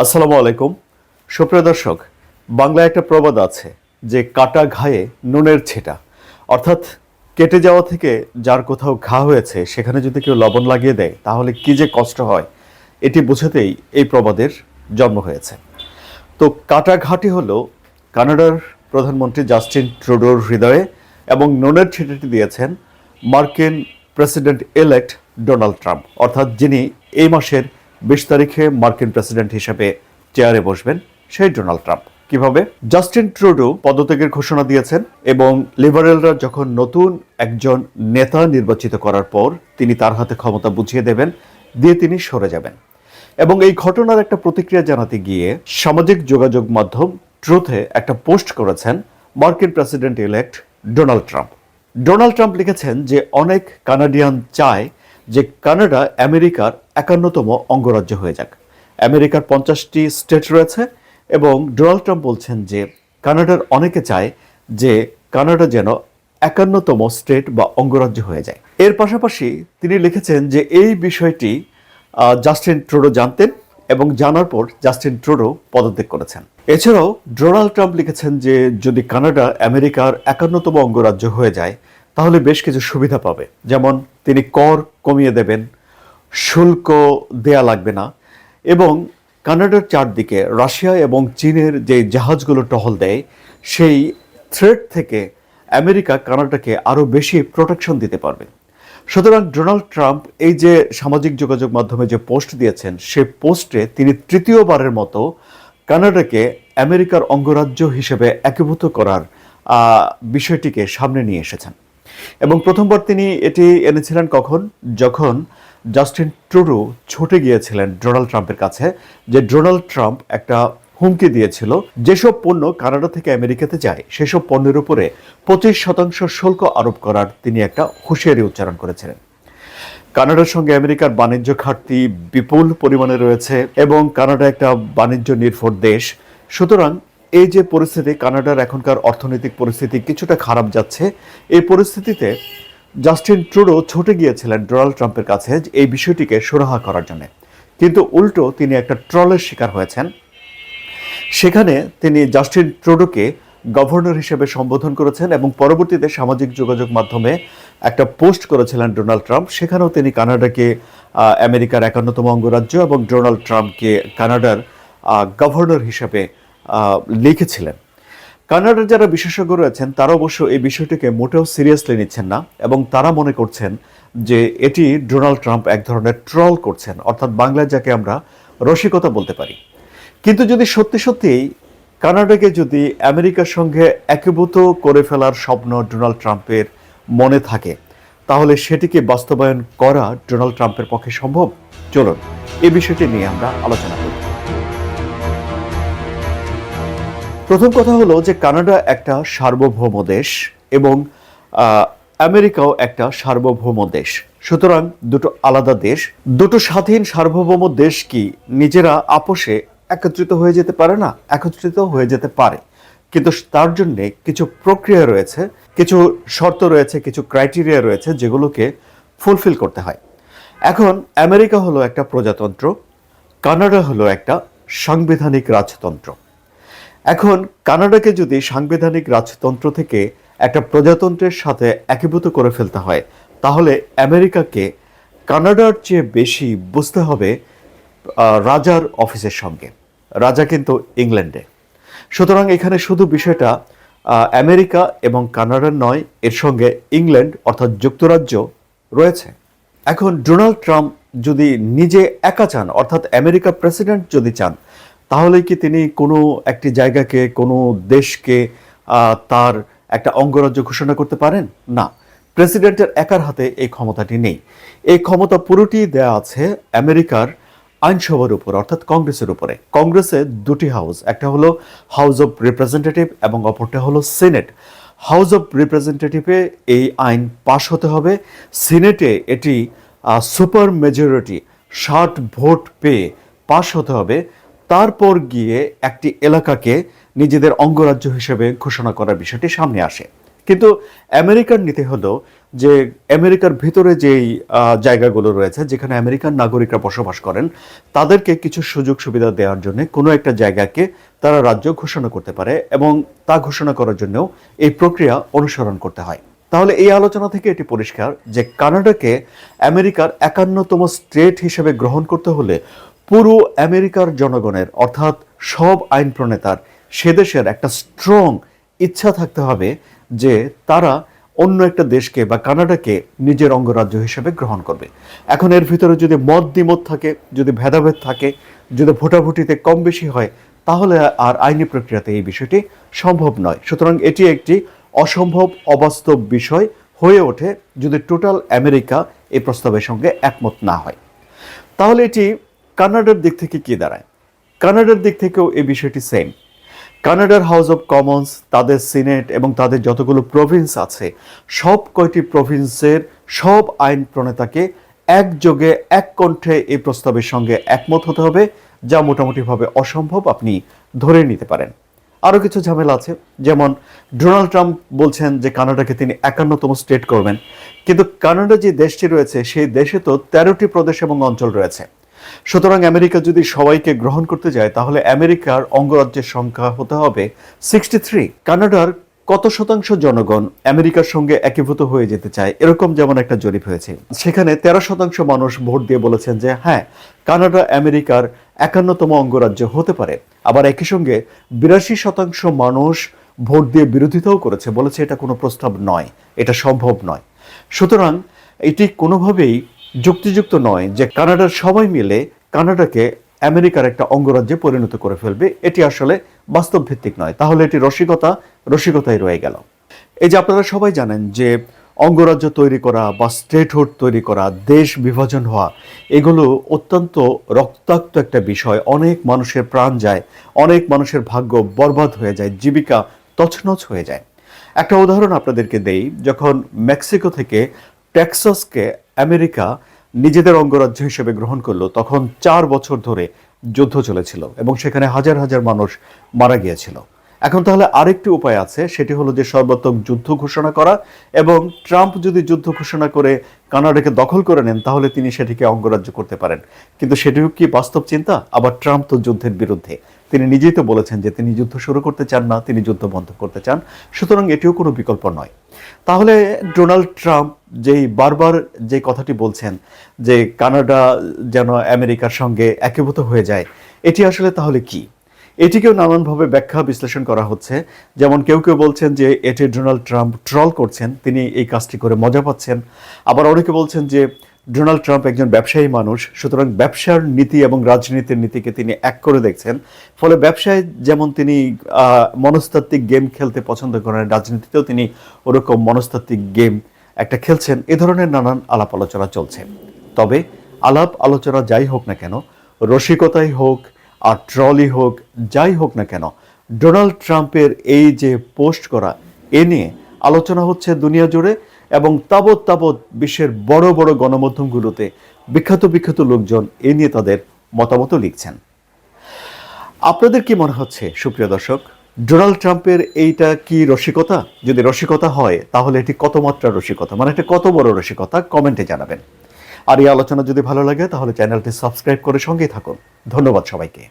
আসসালামু আলাইকুম। সুপ্রিয় দর্শক, বাংলায় একটা প্রবাদ আছে যে কাটা ঘায়ে নুনের ছেটা। অর্থাৎ কেটে যাওয়া থেকে যার কোথাও ঘা হয়েছে, সেখানে যদি কেউ লবণ লাগিয়ে দেয়, তাহলে কি যে কষ্ট হয়, এটি বোঝাতেই এই প্রবাদের জন্ম হয়েছে। তো কাটা ঘাটি হলো কানাডার প্রধানমন্ত্রী জাস্টিন ট্রুডোর হৃদয়ে এবং নুনের ছিটেটি দিয়েছেন মার্কিন প্রেসিডেন্ট ইলেক্ট ডোনাল্ড ট্রাম্প, অর্থাৎ যিনি এই মাসের বিশ তারিখে মার্কিন প্রেসিডেন্ট হিসেবে চেয়ারে বসবেন সেই ডোনাল্ড ট্রাম্প। কীভাবে? জাস্টিন ট্রুডো পদত্যাগের ঘোষণা দিয়েছেন এবং লিবারেলরা যখন নতুন একজন নেতা নির্বাচিত করার পর তিনি তার হাতে ক্ষমতা বুঝিয়ে দেবেন, দিয়ে তিনি সরে যাবেন। এবং এই ঘটনার একটা প্রতিক্রিয়া জানাতে গিয়ে সামাজিক যোগাযোগ মাধ্যম ট্রুথে একটা পোস্ট করেছেন মার্কিন president elect Donald Trump. Donald Trump লিখেছেন যে, অনেক কানাডিয়ান চায় যে কানাডা আমেরিকার একান্নতম অঙ্গরাজ্য হয়ে যাক। আমেরিকার পঞ্চাশটি স্টেট রয়েছে এবং ডোনাল্ড ট্রাম্প বলছেন যে কানাডার অনেকে চায় যে কানাডা যেন একান্নতম স্টেট বা অঙ্গরাজ্য হয়ে যায়। এর পাশাপাশি তিনি লিখেছেন যে এই বিষয়টি জাস্টিন ট্রুডো জানতেন এবং জানার পর জাস্টিন ট্রুডো পদত্যাগ করেছেন। এছাড়াও ডোনাল্ড ট্রাম্প লিখেছেন যে যদি কানাডা আমেরিকার একান্নতম অঙ্গরাজ্য হয়ে যায় তাহলে বেশ কিছু সুবিধা পাবে। যেমন তিনি কর কমিয়ে দেবেন, শুল্ক দেয়া লাগবে না এবং কানাডার চারদিকে রাশিয়া এবং চীনের যে জাহাজগুলো টহল দেয়, সেই থ্রেট থেকে আমেরিকা কানাডাকে আরও বেশি প্রোটেকশন দিতে পারবে। সুতরাং ডোনাল্ড ট্রাম্প এই যে সামাজিক যোগাযোগ মাধ্যমে যে পোস্ট দিয়েছেন, সে পোস্টে তিনি তৃতীয়বারের মতো কানাডাকে আমেরিকার অঙ্গরাজ্য হিসেবে একীভূত করার বিষয়টিকে সামনে নিয়ে এসেছেন। এবং প্রথমবার তিনি এটি এনেছিলেন কখন? যখন জাস্টিন ট্রুডো ছুটে গিয়েছিলেন ডোনাল্ড ট্রাম্পের কাছে, যে ডোনাল্ড ট্রাম্প একটা হুমকি দিয়েছিল, যেসব পণ্য কানাডা থেকে আমেরিকাতে যায়, সেসব পণ্যের উপরে পঁচিশ শতাংশ শুল্ক আরোপ করার তিনি একটা হুঁশিয়ারি উচ্চারণ করেছিলেন। কানাডার সঙ্গে আমেরিকার বাণিজ্য ঘাটতি বিপুল পরিমাণে রয়েছে এবং কানাডা একটা বাণিজ্য নির্ভর দেশ। সুতরাং এই যে পরিস্থিতি, কানাডার এখনকার অর্থনৈতিক পরিস্থিতি কিছুটা খারাপ যাচ্ছে। এই পরিস্থিতিতে জাস্টিন ট্রুডো ছুটে গিয়েছিলেন ডোনাল্ড ট্রাম্পের কাছে এই বিষয়টিকে সুরাহা করার জন্য। কিন্তু উল্টো তিনি একটা ট্রলের শিকার হয়েছেন। সেখানে তিনি জাস্টিন ট্রুডোকে গভর্নর হিসেবে সম্বোধন করেছেন এবং পরবর্তীতে সামাজিক যোগাযোগ মাধ্যমে একটা পোস্ট করেছিলেন ডোনাল্ড ট্রাম্প। সেখানেও তিনি কানাডাকে আমেরিকার একান্নতম অঙ্গরাজ্য এবং ডোনাল্ড ট্রাম্পকে কানাডার গভর্নর হিসেবে লিখেছিলেন। কানাডার যারা বিশেষজ্ঞ রয়েছেন, তারা অবশ্য এই বিষয়টিকে মোটেও সিরিয়াসলি নিচ্ছেন না এবং তারা মনে করছেন যে এটি ডোনাল্ড ট্রাম্প এক ধরনের ট্রল করছেন, অর্থাৎ বাংলায় যাকে আমরা রসিকতা বলতে পারি। কিন্তু যদি সত্যি সত্যিই কানাডাকে যদি আমেরিকার সঙ্গে একীভূত করে ফেলার স্বপ্ন ডোনাল্ড ট্রাম্পের মনে থাকে, তাহলে সেটিকে বাস্তবায়ন করা ডোনাল্ড ট্রাম্পের পক্ষে সম্ভব? চলুন, এ বিষয়টি নিয়ে আমরা আলোচনা করি। প্রথম কথা হলো যে কানাডা একটা সার্বভৌম দেশ এবং আমেরিকাও একটা সার্বভৌম দেশ। সুতরাং দুটো আলাদা দেশ। দুটো স্বাধীন সার্বভৌম দেশ কি নিজেরা আপোষে একত্রিত হয়ে যেতে পারে না? একত্রিত হয়ে যেতে পারে। কিন্তু তার জন্য কিছু প্রক্রিয়া রয়েছে, কিছু শর্ত রয়েছে, কিছু ক্রাইটেরিয়া রয়েছে যেগুলোকে ফুলফিল করতে হয়। এখন আমেরিকা হলো একটা প্রজাতন্ত্র, কানাডা হলো একটা সাংবিধানিক রাজতন্ত্র। এখন কানাডাকে যদি সাংবিধানিক রাজতন্ত্র থেকে একটা প্রজাতন্ত্রের সাথে একীভূত করে ফেলতে হয়, তাহলে আমেরিকাকে কানাডার চেয়ে বেশি বুঝতে হবে রাজার অফিসের সঙ্গে। রাজা কিন্তু ইংল্যান্ডে। সুতরাং এখানে শুধু বিষয়টা আমেরিকা এবং কানাডার নয়, এর সঙ্গে ইংল্যান্ড অর্থাৎ যুক্তরাজ্য রয়েছে। এখন ডোনাল্ড ট্রাম্প যদি নিজে একা চান, অর্থাৎ আমেরিকা প্রেসিডেন্ট যদি চান তাহলে কি তিনি কোনো একটি জায়গাকে, কোনো দেশকে তার একটা অঙ্গরাজ্য ঘোষণা করতে পারেন? না। প্রেসিডেন্টের একার হাতে এই ক্ষমতাটি নেই। এই ক্ষমতা পুরোটি দেয়া আছে আমেরিকার আইনসভার উপর, অর্থাৎ কংগ্রেসের উপরে। কংগ্রেসে দুটি হাউস, একটা হলো হাউস অফ রিপ্রেজেন্টেটিভ এবং অপরটা হলো সিনেট। হাউস অফ রিপ্রেজেন্টেটিভে এই আইন পাশ হতে হবে। সিনেটে এটি সুপার মেজরিটি, ষাট ভোট পেয়ে পাশ হতে হবে। তারপর গিয়ে একটি এলাকাকে নিজেদের অঙ্গরাজ্য হিসেবে ঘোষণা করার বিষয়টি সামনে আসে। কিন্তু আমেরিকার নীতি হলো যে আমেরিকার ভিতরে যেই জায়গাগুলো রয়েছে, যেখানে আমেরিকান নাগরিকরা বসবাস করেন, তাদেরকে কিছু সুযোগ সুবিধা দেওয়ার জন্য কোনো একটা জায়গাকে তারা রাজ্য ঘোষণা করতে পারে এবং তা ঘোষণা করার জন্য এই প্রক্রিয়া অনুসরণ করতে হয়। তাহলে এই আলোচনা থেকে এটি পরিষ্কার যে কানাডাকে আমেরিকার একান্নতম স্টেট হিসেবে গ্রহণ করতে হলে পুরো আমেরিকার জনগণের, অর্থাৎ সব আইন প্রণেতার, সে দেশের একটা স্ট্রং ইচ্ছা থাকতে হবে যে তারা অন্য একটা দেশকে বা কানাডাকে নিজের অঙ্গরাজ্য হিসেবে গ্রহণ করবে। এখন এর ভিতরে যদি মত দ্বিমত থাকে, যদি ভেদাভেদ থাকে, যদি ভোটাভুটিতে কম বেশি হয়, তাহলে আর আইনি প্রক্রিয়াতে এই বিষয়টি সম্ভব নয়। সুতরাং এটি একটি অসম্ভব, অবাস্তব বিষয় হয়ে ওঠে যদি টোটাল আমেরিকা এই প্রস্তাবের সঙ্গে একমত না হয়। তাহলে এটি কানাডার দিক থেকে কি দাঁড়ায়? কানাডার দিক থেকেও এই বিষয়টি সেম কানাডার হাউস অফ কমন্স তাদের সিনেট এবং তাদের যতগুলো প্রভিন্স আছে, সব কয়টি প্রভিন্সের সব আইন প্রণেতাকে একযোগে, এক কণ্ঠে এই প্রস্তাবের সঙ্গে একমত হতে হবে, যা মোটামুটিভাবে অসম্ভব আপনি ধরে নিতে পারেন। আরও কিছু ঝামেলা আছে, যেমন ডোনাল্ড ট্রাম্প বলছেন যে কানাডাকে তিনি একান্নতম স্টেট করবেন, কিন্তু কানাডা যে দেশটি রয়েছে, সেই দেশে তো তেরোটি প্রদেশ এবং অঞ্চল রয়েছে। সুতরাং আমেরিকা যদি সবাইকে গ্রহণ করতে যায়, তাহলে আমেরিকার অঙ্গরাজ্যের সংখ্যা হতে হবে সিক্সটি থ্রি কানাডার কত শতাংশ জনগণ আমেরিকার সঙ্গে একীভূত হয়ে যেতে চায়, এরকম যেমন একটা জরিপ হয়েছে। সেখানে তেরো শতাংশ মানুষ ভোট দিয়ে বলেছেন যে হ্যাঁ কানাডা আমেরিকার একান্নতম অঙ্গরাজ্য হতে পারে। আবার একই সঙ্গে বিরাশি শতাংশ মানুষ ভোট দিয়ে বিরোধিতাও করেছে বলেছে, এটা কোনো প্রস্তাব নয়, এটা সম্ভব নয়। সুতরাং এটি কোনোভাবেই যুক্তিযুক্ত নয় যে কানাডার সবাই মিলে কানাডাকে আমেরিকার একটা অঙ্গরাজ্যে পরিণত করে ফেলবে। এটি আসলে বাস্তব ভিত্তিক নয়। তাহলে এটি রসিকতা, রসিকতাই রয়ে গেল। এই যে আপনারা সবাই জানেন যে অঙ্গরাজ্য তৈরি করা বা স্টেটহুড তৈরি করা, দেশ বিভাজন হওয়া, এগুলো অত্যন্ত রক্তাক্ত একটা বিষয়। অনেক মানুষের প্রাণ যায়, অনেক মানুষের ভাগ্য বরবাদ হয়ে যায়, জীবিকা তছনছ হয়ে যায়। একটা উদাহরণ আপনাদেরকে দেই। যখন মেক্সিকো থেকে টেক্সাসকে আমেরিকা নিজেদের অঙ্গরাজ্য হিসেবে গ্রহণ করল, তখন চার বছর ধরে যুদ্ধ চলেছিল এবং সেখানে হাজার হাজার মানুষ মারা গিয়েছিল। এখন তাহলে আরেকটি উপায় আছে, সেটি হলো যে সর্বাত্মক যুদ্ধ ঘোষণা করা এবং ট্রাম্প যদি যুদ্ধ ঘোষণা করে কানাডাকে দখল করে নেন, তাহলে তিনি সেটিকে অঙ্গরাজ্য করতে পারেন। কিন্তু সেটিও কি বাস্তব চিন্তা? আবার ট্রাম্প তো যুদ্ধের বিরুদ্ধে। তিনি নিজেই তো বলেছেন যে তিনি যুদ্ধ শুরু করতে চান না, তিনি যুদ্ধ বন্ধ করতে চান। সুতরাং এটিও কোনো বিকল্প নয়। তাহলে ডোনাল্ড ট্রাম্প যেই বারবার যে কথাটি বলছেন যে কানাডা যেন আমেরিকার সঙ্গে একীভূত হয়ে যায়, এটি আসলে তাহলে কি? এটিকেও নানানভাবে ব্যাখ্যা বিশ্লেষণ করা হচ্ছে। যেমন কেউ কেউ বলছেন যে এটি ডোনাল্ড ট্রাম্প ট্রল করছেন, তিনি এই কাজটি করে মজা পাচ্ছেন। আবার অনেকে বলছেন যে ডোনাল্ড ট্রাম্প একজন ব্যবসায়ী মানুষ, সুতরাং ব্যবসার নীতি এবং রাজনীতির নীতিকে তিনি এক করে দেখছেন। ফলে ব্যবসায় যেমন তিনি মনস্তাত্ত্বিক গেম খেলতে পছন্দ করেন, রাজনীতিতেও তিনি ওরকম মনস্তাত্ত্বিক গেম একটা খেলছেন। এ ধরনের নানান আলাপ আলোচনা চলছে। তবে আলাপ আলোচনা যাই হোক না কেন, রসিকতাই হোক আর ট্রলি হোক, যাই হোক না কেন, ডোনাল্ড ট্রাম্পের এই যে পোস্ট করা, এ নিয়ে আলোচনা হচ্ছে দুনিয়া জুড়ে। এবং তাবৎ তাবৎ বিশ্বের বড় বড় গণমাধ্যমগুলোতে বিখ্যাত বিখ্যাত লোকজন এ নিয়ে তাদের মতামত লিখছেন। আপনাদের কি মনে হচ্ছে, সুপ্রিয় দর্শক? ডোনাল্ড ট্রাম্পের এইটা কি রসিকতা? যদি রসিকতা হয়, তাহলে এটি কত মাত্রার রসিকতা? মানে এটা কত বড় রসিকতা? কমেন্টে জানাবেন। আর এই আলোচনা যদি ভালো লাগে, তাহলে চ্যানেলটি সাবস্ক্রাইব করে সঙ্গেই থাকুন। ধন্যবাদ সবাইকে।